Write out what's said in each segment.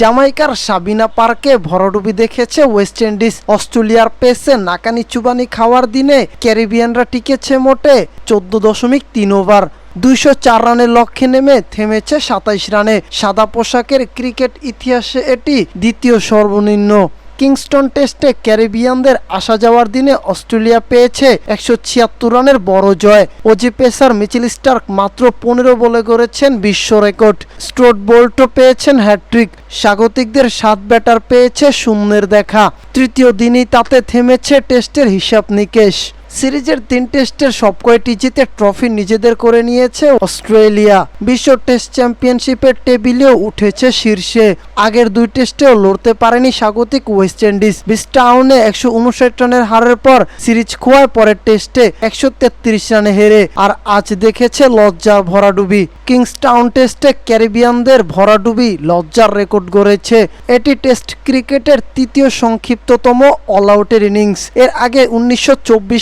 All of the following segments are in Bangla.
জামাইকার সাবিনা পার্কে ভরডুবি দেখেছে ওয়েস্ট ইন্ডিজ, অস্ট্রেলিয়ার পেসে নাকানি চুবানি খাওয়ার দিনে ক্যারিবিয়ানরা টিকেছে মোটে চোদ্দ দশমিক তিন ওভার। দুইশো চার রানের লক্ষ্যে নেমে থেমেছে সাতাইশ রানে। সাদা পোশাকের ক্রিকেট ইতিহাসে এটি দ্বিতীয় সর্বনিম্ন। কিংস্টন টেস্টে ক্যারিবিয়ানদের আসা যাওয়ার দিনে অস্ট্রেলিয়া পেয়েছে একশো ছিয়াত্তর রানের বড় জয়। ওজি পেসার মিচিল স্টার্ক মাত্র পনেরো বলে করেছেন বিশ্ব রেকর্ড। স্ট্রোট বোল্টও পেয়েছেন হ্যাট্রিক স্বাগতিকদের সাত ব্যাটার পেয়েছে শূন্যের দেখা। তৃতীয় দিনই তাতে থেমেছে টেস্টের হিসাব নিকেশ। সিরিজের তিন টেস্টের সবকয়টি জিতে ট্রফি নিজেদের করে নিয়েছে অস্ট্রেলিয়া। বিশ্ব টেস্ট চ্যাম্পিয়নশিপের টেবিলেও উঠেছে শীর্ষে। আগের দুই টেস্টেও লড়তে পারেনি স্বাগতিক ওয়েস্ট ইন্ডিজ। বিস্টাউনে একশো উনষাট রানের হারের পর সিরিজ খোয়ায় পরের টেস্টে একশো তেত্রিশ রানে হেরে, আর আজ দেখেছে লজ্জার ভরাডুবি। কিংসটাউন টেস্টে ক্যারিবিয়ানদের ভরাডুবি লজ্জার রেকর্ড গড়েছে। এটি টেস্ট ক্রিকেটের তৃতীয় সংক্ষিপ্ততম অল আউটের ইনিংস। এর আগে উনিশশো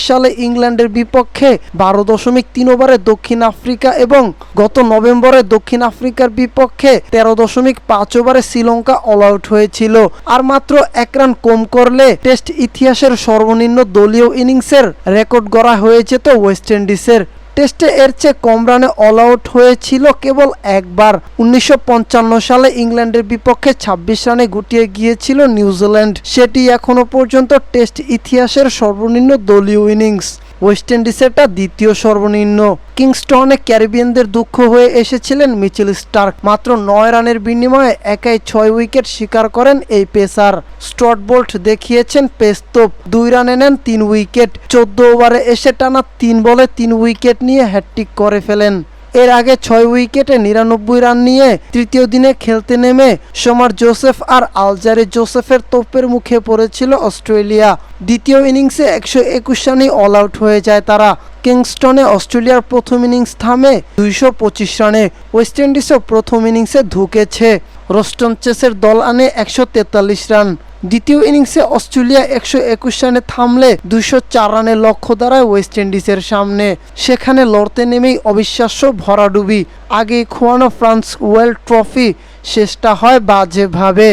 সালে ইংল্যান্ডের বিপক্ষে বারো দশমিক তিন ওভারে দক্ষিণ আফ্রিকা এবং গত নভেম্বরে দক্ষিণ আফ্রিকার বিপক্ষে তেরো দশমিক পাঁচ ওভারে শ্রীলঙ্কা অল আউট হয়েছিল। আর মাত্র এক রান কম করলে টেস্ট ইতিহাসের সর্বনিম্ন দলীয় ইনিংসের রেকর্ড গড়া হয়েছে তো ওয়েস্ট ইন্ডিজের। টেস্টে এর চেয়ে কম রানে অল আউট হয়েছিল কেবল একবার। উনিশশো পঞ্চান্ন সালে ইংল্যান্ডের বিপক্ষে ২৬ রানে গুটিয়ে গিয়েছিল নিউজিল্যান্ড। সেটি এখনও পর্যন্ত টেস্ট ইতিহাসের সর্বনিম্ন দলীয় ইনিংস ওয়েস্ট ইন্ডিজেরটা দ্বিতীয় সর্বনিম্ন। কিংস্টনে ক্যারিবিয়ানদের দুঃখ হয়ে এসেছিলেন মিচেল স্টার্ক মাত্র নয় রানের বিনিময়ে একাই ছয় উইকেট শিকার করেন এই পেসার। স্টট বোল্ট দেখিয়েছেন পেস্তোপ দুই রানে নেন তিন উইকেট। চোদ্দ ওভারে এসে টানা তিন বলে তিন উইকেট নিয়ে হ্যাট্রিক করে ফেলেন। এর আগে ছয় উইকেটে নিরানব্বই রান নিয়ে তৃতীয় দিনে খেলতে নেমে সোমার জোসেফ আর আলজারি জোসেফের তোপের মুখে পড়েছিল অস্ট্রেলিয়া। দ্বিতীয় ইনিংসে একশো একুশ রানে অল আউট হয়ে যায় তারা। কিংস্টনে অস্ট্রেলিয়ার প্রথম ইনিংস থামে দুইশো পঁচিশ রানে। ওয়েস্ট ইন্ডিজও প্রথম ইনিংসে ধুকেছে। রোস্টন চেসের দল আনে একশো তেতাল্লিশ রান। দ্বিতীয় ইনিংসে অস্ট্রেলিয়া একশো একুশ রানে থামলে দুশো চার রানের লক্ষ্য দাঁড়ায় ওয়েস্ট ইন্ডিজের সামনে। সেখানে লড়তে নেমেই অবিশ্বাস্য ভরাডুবি। আগে খোয়ানো ফ্রান্স ওয়ার্ল্ড ট্রফি শেষটা হয় বাজেভাবে।